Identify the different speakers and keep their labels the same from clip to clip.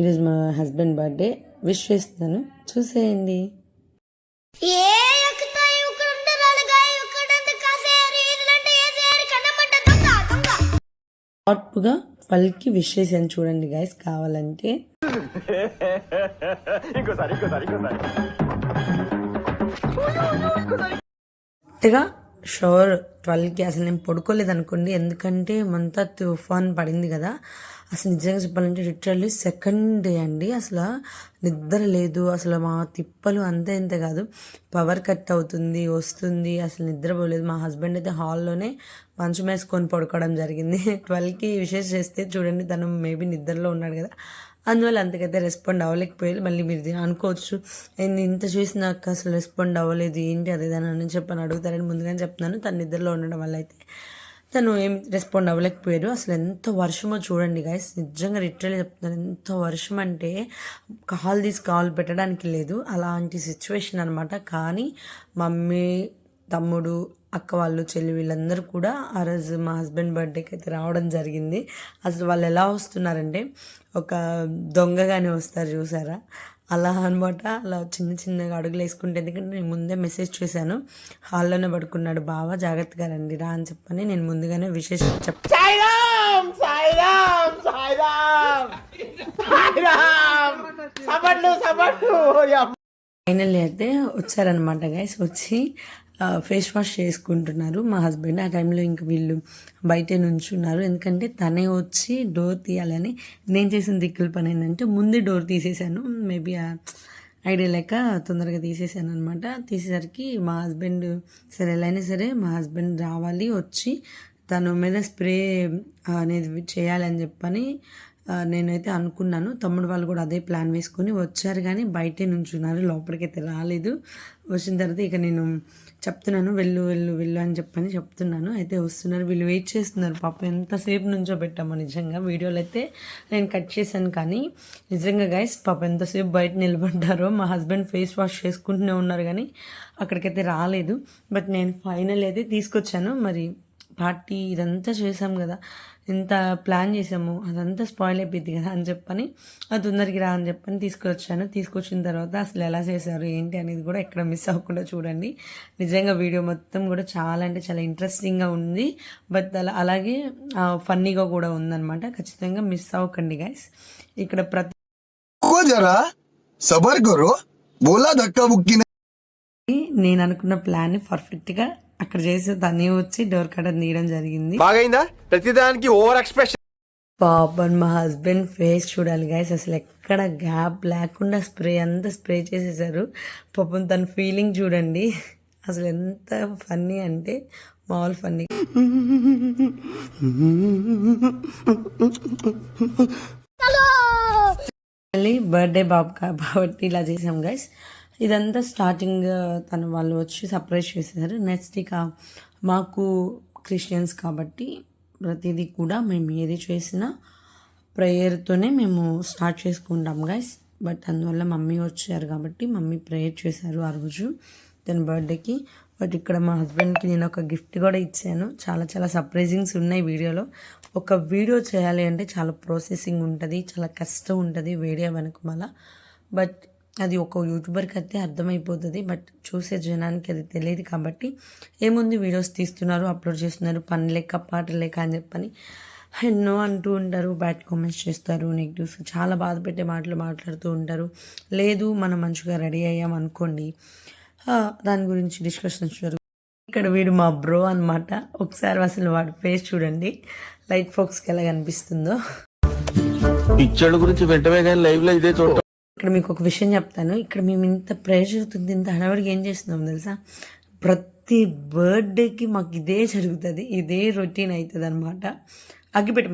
Speaker 1: ఈరోజు మా husband birthday wish చేస్తున్నాను చూసేయండి. షార్ప్గా ట్వెల్వ్కి విష్ చేశాను చూడండి గైస్ కావాలంటే. కరెక్ట్గా షోర్ ట్వెల్వ్కి అసలు నేను పడుకోలేదు అనుకోండి ఎందుకంటే మంతా తుఫాన్ పడింది కదా. అసలు నిజంగా చెప్పాలంటే లిటరల్లీ సెకండ్ డే అండి. అసలు నిద్ర లేదు. అసలు మా తిప్పలు అంతే ఇంత కాదు. పవర్ కట్ అవుతుంది వస్తుంది. అసలు నిద్రపోలేదు మా హస్బెండ్ అయితే హాల్లోనే మంచం వేసుకొని పడుకోవడం జరిగింది. ట్వెల్వ్కి విషెస్ చేస్తే చూడండి తను మేబీ నిద్రలో ఉన్నాడు కదా. అందువల్ల అంతకైతే రెస్పాండ్ అవ్వలేకపోయారు. మళ్ళీ మీరు అనుకోవచ్చు. నేను ఇంత చూసి నాకు అసలు రెస్పాండ్ అవ్వలేదు. ఏంటి అది దాని అని చెప్పని అడుగుతారని ముందుగానే చెప్తున్నాను. తన నిద్రలో ఉండడం వల్ల అయితే తను ఏం రెస్పాండ్ అవ్వలేకపోయారు. అసలు ఎంత వర్షమో చూడండి గాయస్ నిజంగా లిటరల్లీ చెప్తున్నాను. ఎంత వర్షం అంటే కాల్ తీసి కాల్ పెట్టడానికి లేదు. అలాంటి సిచ్యువేషన్ అనమాట కానీ మమ్మీ తమ్ముడు అక్క వాళ్ళు చెల్లి వీళ్ళందరూ కూడా ఆ రోజు మా హస్బెండ్ బర్త్డేకి అయితే రావడం జరిగింది. అసలు వాళ్ళు ఎలా వస్తున్నారంటే ఒక దొంగగానే వస్తారు చూసారా? అలా అనమాట అలా చిన్న చిన్నగా అడుగులు వేసుకుంటే ఎందుకంటే నేను ముందే మెసేజ్ చేశాను. హాల్లోనే పడుకున్నాడు బావ జాగ్రత్తగా రండి రా అని చెప్పని నేను ముందుగానే విశేష ఫైనల్లీ అయితే వచ్చారనమాట గైస్ వచ్చి ఫేస్ వాష్ చేసుకుంటున్నారు మా హస్బెండ్. ఆ టైంలో ఇంక వీళ్ళు బయటే నుంచున్నారు. ఎందుకంటే తనే వచ్చి డోర్ తీయాలని నేను చేసిన దిక్కుల పని ఏంటంటే ముందే డోర్ తీసేసాను. మేబీ ఐడియా లేక తొందరగా తీసేసాను అనమాట తీసేసరికి మా హస్బెండ్ సరే ఎలా అయినా సరే మా హస్బెండ్ రావాలి వచ్చి తను మీద స్ప్రే అనేది చేయాలని చెప్పని నేనైతే అనుకున్నాను. తమ్ముడు వాళ్ళు కూడా అదే ప్లాన్ వేసుకొని వచ్చారు కానీ బయటే నుంచున్నారు. లోపలికైతే రాలేదు. వచ్చిన తర్వాత ఇక నేను చెప్తున్నాను వెళ్ళు వెళ్ళు వెళ్ళు అని చెప్పని చెప్తున్నాను. అయితే వస్తున్నారు. వీళ్ళు వెయిట్ చేస్తున్నారు. పాప ఎంతసేపు నుంచో పెట్టామో నిజంగా. వీడియోలు అయితే నేను కట్ చేశాను కానీ నిజంగా గైస్ పాప ఎంతసేపు బయట నిలబడ్డారో మా హస్బెండ్ ఫేస్ వాష్ చేసుకుంటూనే ఉన్నారు కానీ అక్కడికైతే రాలేదు. బట్ నేను ఫైనల్ అయితే తీసుకొచ్చాను. మరి పార్టీ ఇదంతా చేసాం కదా ఇంత ప్లాన్ చేసాము అదంతా స్పాయిల్ అయిపోయింది కదా అని చెప్పని అది తొందరగా రా అని చెప్పని తీసుకొచ్చాను. తీసుకొచ్చిన తర్వాత అసలు ఎలా చేశారు ఏంటి అనేది కూడా ఎక్కడ మిస్ అవ్వకుండా చూడండి. నిజంగా వీడియో మొత్తం కూడా చాలా అంటే చాలా ఇంట్రెస్టింగ్గా ఉంది. బట్ అలా అలాగే ఫన్నీగా కూడా ఉందన్నమాట. ఖచ్చితంగా మిస్ అవ్వకండి గైస్ ఇక్కడ ప్రతి
Speaker 2: సబర్ గురు
Speaker 1: నేను అనుకున్న ప్లాన్ పర్ఫెక్ట్గా అక్కడ చేసి తనే వచ్చి డోర్ కట్టని తీయడం జరిగింది.
Speaker 3: బాగైందా? ప్రతిదానికి ఓవర్ ఎక్స్ప్రెషన్
Speaker 1: పాపం మా హస్బెండ్ ఫేస్ చూడాలి గైస్ అసలు ఎక్కడ గ్యాప్ లేకుండా స్ప్రే అంతా స్ప్రే చేసేసారు. పాపం తన ఫీలింగ్ చూడండి. అసలు ఎంత ఫన్నీ అంటే మామూలు ఫన్నీ మళ్ళీ బర్త్డే బాబు కాబట్టి ఇలా చేసాం గైస్ ఇదంతా స్టార్టింగ్ తను వాళ్ళు వచ్చి సప్రైజ్ చేసేసారు. నెక్స్ట్ ఇక మాకు క్రిస్టియన్స్ కాబట్టి ప్రతిదీ కూడా మేము ఏది చేసినా ప్రేయర్తోనే మేము స్టార్ట్ చేసుకుంటాం గైస్ బట్ అందువల్ల మమ్మీ వచ్చారు కాబట్టి మమ్మీ ప్రేయర్ చేశారు ఆ రోజు తన బర్త్డేకి బట్ ఇక్కడ మా హస్బెండ్కి నేను ఒక గిఫ్ట్ కూడా ఇచ్చాను. చాలా చాలా సర్ప్రైజింగ్స్ ఉన్నాయి వీడియోలో. ఒక వీడియో చేయాలి అంటే చాలా ప్రాసెసింగ్ ఉంటుంది చాలా కష్టం ఉంటుంది వీడియో మళ్ళీ బట్ అది ఒక యూట్యూబర్కి అయితే అర్థమైపోతుంది బట్ చూసే జనానికి అది తెలియదు కాబట్టి ఏముంది వీడియోస్ తీస్తున్నారు అప్లోడ్ చేస్తున్నారు పని లెక్క పాట లెక్క అని చెప్పని ఎన్నో అంటూ ఉంటారు బ్యాడ్ కామెంట్స్ చేస్తారు నెగిటివ్స్ చాలా బాధ పెట్టే మాటలు మాట్లాడుతూ ఉంటారు. లేదు మనం మంచిగా రెడీ అయ్యాం అనుకోండి. దాని గురించి డిస్కషన్స్ జరుగుతాయి ఇక్కడ వీడు మా బ్రో అన్నమాట. ఒకసారి అసలు వాడి ఫేస్ చూడండి. లైట్ ఫోక్స్కి ఎలా కనిపిస్తుందో.
Speaker 4: పిచ్చోళ్ళ గురించి వెంటనే కానీ లైవ్లో ఇదే చూడ
Speaker 1: ఇక్కడ మీకు ఒక విషయం చెప్తాను. ఇక్కడ మేము ఇంత ప్రెషర్ జరుగుతుంది ఇంత హడావిడిగా ఏం చేస్తున్నాం తెలుసా? ప్రతి బర్త్డేకి మాకు ఇదే జరుగుతుంది ఇదే రొటీన్ అవుతుంది అనమాట అగ్గిపెట్టి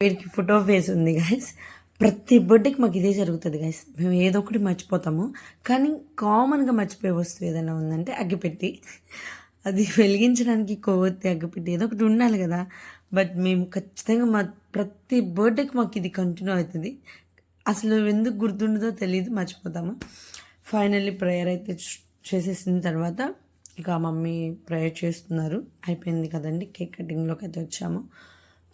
Speaker 1: వీడికి ఫోటో ఫేస్ ఉంది గాయస్ ప్రతి బర్త్డేకి మాకు ఇదే జరుగుతుంది గాయస్ మేము ఏదో ఒకటి మర్చిపోతాము. కానీ కామన్గా మర్చిపోయే వస్తువు ఏదైనా ఉందంటే అగ్గిపెట్టి అది వెలిగించడానికి కొవ్వొత్తి అగ్గిపెట్టి ఏదో ఒకటి ఉండాలి కదా. బట్ మేము ఖచ్చితంగా మా ప్రతి బర్త్డేకి మాకు ఇది కంటిన్యూ అవుతుంది. అసలు ఎందుకు గుర్తుండదో తెలియదు మర్చిపోతాము. ఫైనల్లీ ప్రేయర్ అయితే చేసేసిన తర్వాత ఇక మమ్మీ ప్రేయర్ చేస్తున్నారు. అయిపోయింది కదండి కేక్ కటింగ్లోకి అయితే వచ్చాము.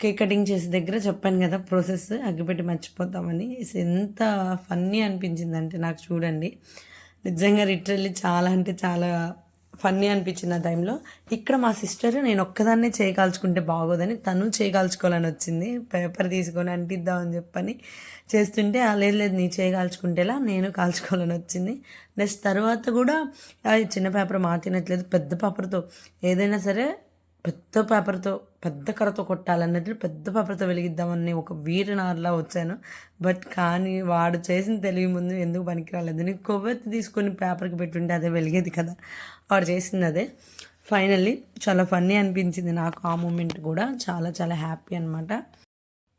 Speaker 1: కేక్ కటింగ్ చేసే దగ్గర చెప్పాను కదా ప్రాసెస్ అగ్గిపెట్టి మర్చిపోతామని. ఎంత ఫన్నీ అనిపించిందంటే నాకు చూడండి. నిజంగా లిటరల్లీ చాలా అంటే చాలా ఫన్నీ అనిపించింది ఆ టైంలో ఇక్కడ మా సిస్టర్ నేను ఒక్కదాన్నే చేయకాల్చుకుంటే బాగోదని తను చేయకాల్చుకోవాలని వచ్చింది. పేపర్ తీసుకొని అంటిద్దామని చెప్పని చేస్తుంటే లేదు లేదు నీ చేయకాల్చుకుంటేలా నేను కాల్చుకోవాలని వచ్చింది. నెక్స్ట్ తర్వాత కూడా చిన్న పేపర్ మాతినట్లేదు పెద్ద పేపర్తో ఏదైనా సరే పెద్ద పేపర్తో పెద్ద కర్రతో కొట్టాలన్నట్లు పెద్ద పేపర్తో వెలిగిద్దామని ఒక వీరనార్లా వచ్చాను. బట్ కానీ వాడు చేసిన తెలివి ముందు ఎందుకు పనికిరాలేదు. నీకు కొవ్వెత్తి తీసుకొని పేపర్కి పెట్టుంటే అదే వెలిగేది కదా. వాడు చేసింది అదే. ఫైనల్లీ చాలా ఫన్నీ అనిపించింది నాకు ఆ మూమెంట్ కూడా. చాలా చాలా హ్యాపీ అనమాట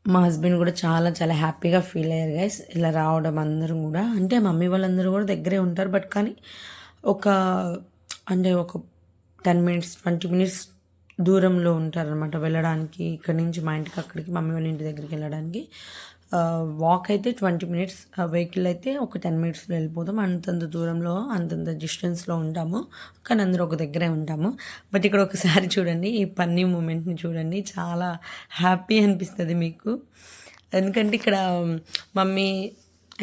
Speaker 1: మా హస్బెండ్ కూడా చాలా చాలా హ్యాపీగా ఫీల్ అయ్యారు గైస్. ఇలా రావడం అందరం కూడా. అంటే మమ్మీ వాళ్ళందరూ కూడా దగ్గరే ఉంటారు. బట్ కానీ ఒక అంటే ఒక టెన్ మినిట్స్ ట్వంటీ మినిట్స్ దూరంలో ఉంటారనమాట వెళ్ళడానికి. ఇక్కడి నుంచి మా ఇంటికి అక్కడికి మమ్మీ వాళ్ళ ఇంటి దగ్గరికి వెళ్ళడానికి. వాక్ అయితే ట్వంటీ మినిట్స్ వెహికల్ అయితే ఒక టెన్ మినిట్స్లో వెళ్ళిపోతాం. అంతంత దూరంలో అంతంత డిస్టెన్స్లో ఉంటాము. కానీ అందరూ ఒక దగ్గరే ఉంటాము. బట్ ఇక్కడ ఒకసారి చూడండి ఈ పన్నీ మూమెంట్ని చూడండి. చాలా హ్యాపీ అనిపిస్తుంది మీకు. ఎందుకంటే ఇక్కడ మమ్మీ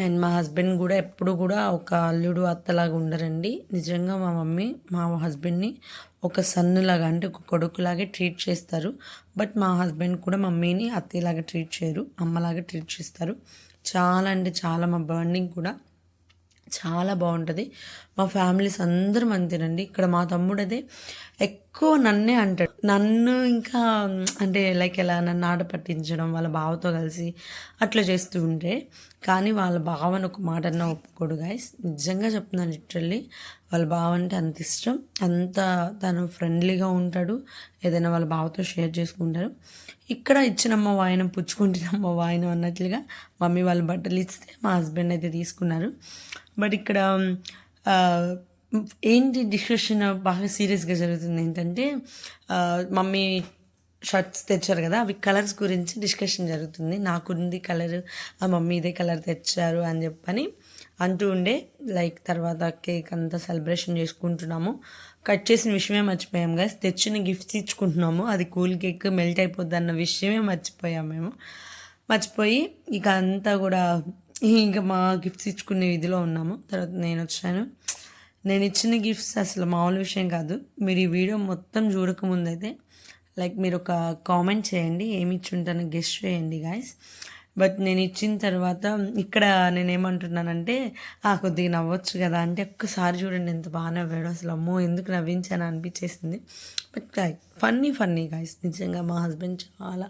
Speaker 1: అండ్ మా హస్బెండ్ కూడా ఎప్పుడు కూడా ఒక అల్లుడు అత్తలాగా ఉండరండి. నిజంగా మా మమ్మీ మా హస్బెండ్ని ఒక సన్నులాగా అంటే ఒక కొడుకులాగే ట్రీట్ చేస్తారు. బట్ మా హస్బెండ్ కూడా మమ్మీని అత్తయ్యలాగా ట్రీట్ చేయరు అమ్మలాగా ట్రీట్ చేస్తారు. చాలా అంటే చాలా మా బాండింగ్ కూడా. చాలా బాగుంటుంది. మా ఫ్యామిలీస్ అందరం అంతేనండి ఇక్కడ మా తమ్ముడు అదే ఎక్కువ నన్నే అంటాడు. నన్ను ఇంకా అంటే లైక్ ఎలా నన్ను ఆట పట్టించడం వాళ్ళ బావతో కలిసి అట్లా చేస్తూ ఉంటే కానీ వాళ్ళ బావని ఒక మాట అన్న ఒప్పుకోడు గాయస్ నిజంగా చెప్తున్నాను లిటరల్లీ వాళ్ళ బావ అంటే అంత ఇష్టం. అంత తను ఫ్రెండ్లీగా ఉంటాడు. ఏదైనా వాళ్ళ బావతో షేర్ చేసుకుంటారు. ఇక్కడ ఇచ్చినమ్మ వాయనం పుచ్చుకుంటున్నమ్మ వాయనం అన్నట్లుగా మమ్మీ వాళ్ళు బట్టలు ఇస్తే మా హస్బెండ్ అయితే తీసుకున్నారు. బట్ ఇక్కడ ఏంటి డిస్కషన్ బాగా సీరియస్గా జరుగుతుంది ఏంటంటే మమ్మీ షర్ట్స్ తెచ్చారు కదా అవి కలర్స్ గురించి డిస్కషన్ జరుగుతుంది. నాకుంది కలర్ ఆ మమ్మీ ఇదే కలర్ తెచ్చారు అని చెప్పని అంటూ ఉండే లైక్ తర్వాత కేక్ అంతా సెలబ్రేషన్ చేసుకుంటున్నాము. కట్ చేసిన విషయమే మర్చిపోయాం గైస్ తెచ్చిన గిఫ్ట్స్ ఇచ్చుకుంటున్నాము. అది కూల్ కేక్ మెల్ట్ అయిపోద్ది అన్న విషయమే మర్చిపోయాం మేము. మర్చిపోయి ఇక అంతా కూడా ఇంకా మా గిఫ్ట్స్ ఇచ్చుకునే ఇదిలో ఉన్నాము. తర్వాత నేను వచ్చాను. నేను ఇచ్చిన గిఫ్ట్స్ అసలు మామూలు విషయం కాదు. మీరు ఈ వీడియో మొత్తం చూడకముందైతే లైక్ మీరు ఒక కామెంట్ చేయండి. ఏమి ఇచ్చుంటానో గెస్ట్ చేయండి గాయస్ బట్ నేను ఇచ్చిన తర్వాత ఇక్కడ నేను ఏమంటున్నానంటే ఆ కొద్దిగా నవ్వచ్చు కదా అంటే ఒక్కసారి చూడండి ఎంత బాగా నవ్వాడు. అసలు అమ్మో ఎందుకు నవ్వించాను అనిపించేసింది. But like funny funny guys నిజంగా మా హస్బెండ్ చాలా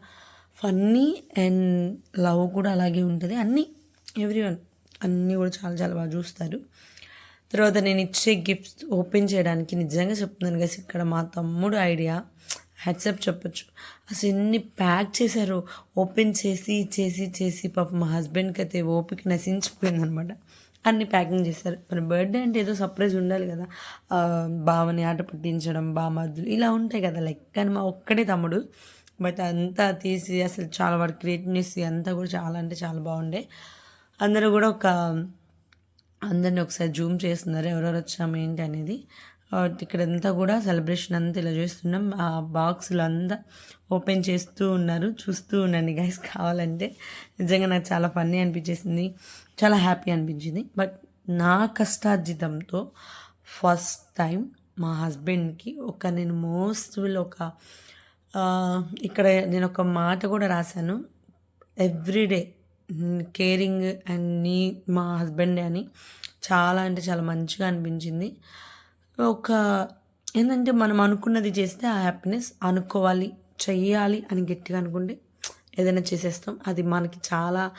Speaker 1: ఫన్నీ అండ్ లవ్ కూడా అలాగే ఉంటుంది. అన్నీ ఎవ్రీ వన్ అన్నీ కూడా చాలా చాలా బాగా చూస్తారు. తర్వాత నేను ఇచ్చే గిఫ్ట్స్ ఓపెన్ చేయడానికి నిజంగా చెప్తున్నాను కదా ఇక్కడ మా తమ్ముడు ఐడియా హెడ్సప్ చెప్పొచ్చు. అసలు ఎన్ని ప్యాక్ చేశారు ఓపెన్ చేసి చేసి చేసి పాప మా హస్బెండ్కి అయితే ఓపిక నశించిపోయింది అనమాట అన్ని ప్యాకింగ్ చేశారు. మరి బర్త్డే అంటే ఏదో సర్ప్రైజ్ ఉండాలి కదా. బావని ఆట పట్టించడం బామద్దులు ఇలా ఉంటాయి కదా. లైక్ కానీ మా ఒక్కడే తమ్ముడు. బట్ అంతా తీసి అసలు చాలా వాడు క్రియేట్నెస్ అంతా కూడా చాలా అంటే చాలా బాగుండే. అందరూ కూడా ఒక అందరిని ఒకసారి జూమ్ చేస్తున్నారు. ఎవరెవరు వచ్చాము ఏంటి అనేది. ఇక్కడంతా ఇక్కడ అంతా కూడా సెలబ్రేషన్ అంతా ఇలా చేస్తున్నాం. ఆ బాక్సులు అంతా ఓపెన్ చేస్తూ ఉన్నారు. చూస్తూ ఉండండి గైస్ కావాలంటే. నిజంగా నాకు చాలా ఫన్నీ అనిపించేసింది. చాలా హ్యాపీ అనిపించింది. బట్ నా కష్టార్జితంతో ఫస్ట్ టైం మా హస్బెండ్కి ఒక నేను మోస్ట్ విల్ ఒక ఇక్కడ నేను ఒక మాట కూడా రాశాను. ఎవ్రీడే కేరింగ్ అండ్ నీ మా హస్బెండ్ అని చాలా అంటే చాలా మంచిగా అనిపించింది. ఒక ఏంటంటే మనం అనుకున్నది చేస్తే ఆ హ్యాపీనెస్ అనుకోవాలి చెయ్యాలి అని గట్టిగా అనుకుంటే ఏదైనా చేసేస్తాం. అది మనకి చాలా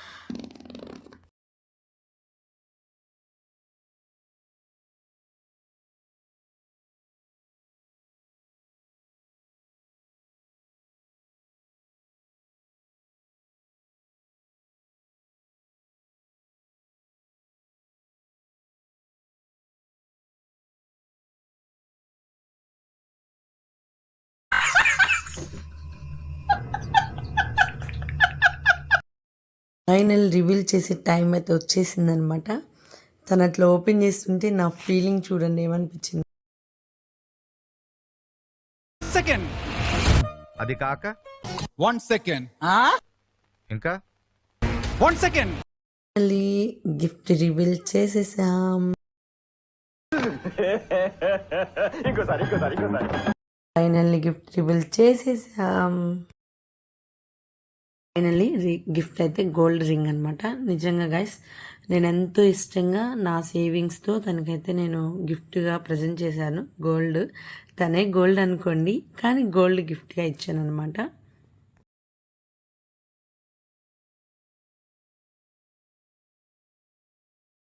Speaker 1: ఫైనల్ రివీల్ చేసే టైం అయితే వచ్చేసిందనమాట. తను అట్లా ఓపెన్ చేస్తుంటే నా ఫీలింగ్ చూడండి ఏమనిపించింది.
Speaker 3: సెకండ్ అది కాక?
Speaker 5: వన్ సెకండ్
Speaker 3: ఇంకా?
Speaker 5: వన్ సెకండ్
Speaker 1: మళ్ళీ గిఫ్ట్ రివీల్ చేసేసాం. ఫైనల్లీ గిఫ్ట్ రివీల్ చేసేసాం. ఫైనల్లీ గిఫ్ట్ అయితే గోల్డ్ రింగ్ అనమాట నిజంగా గైస్ నేను ఎంతో ఇష్టంగా నా సేవింగ్స్తో తనకైతే నేను గిఫ్ట్గా ప్రజెంట్ చేశాను. గోల్డ్ తనే గోల్డ్ అనుకోండి కానీ గోల్డ్ గిఫ్ట్గా ఇచ్చాను అనమాట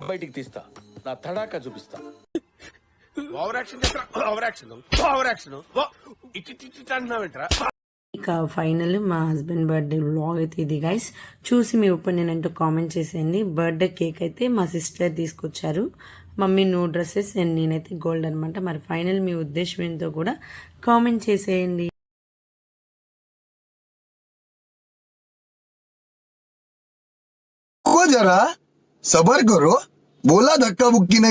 Speaker 4: బయటికి తీస్తా. నా తడాకా చూపిస్తా.
Speaker 3: Over action over action over action ఇట్టి ఇట్టి అంటున్నావేంట్రా?
Speaker 1: ఇక ఫైనల్ మా హస్బెండ్ బర్త్డే బ్లాగ్ అయితే ఇది గైస్ చూసి మీ ఒపీనియన్ అంటూ కామెంట్ చేసేయండి. బర్త్డే కేక్ అయితే మా సిస్టర్ తీసుకొచ్చారు. మమ్మీ నో డ్రెస్సెస్ అండ్ నేనైతే గోల్డ్ అనమాట మరి ఫైనల్ మీ ఉద్దేశం ఏంటో కూడా కామెంట్ చేసేయండి.
Speaker 2: జరా సబర్ గురు బోలా ధక్కా బుక్కి నే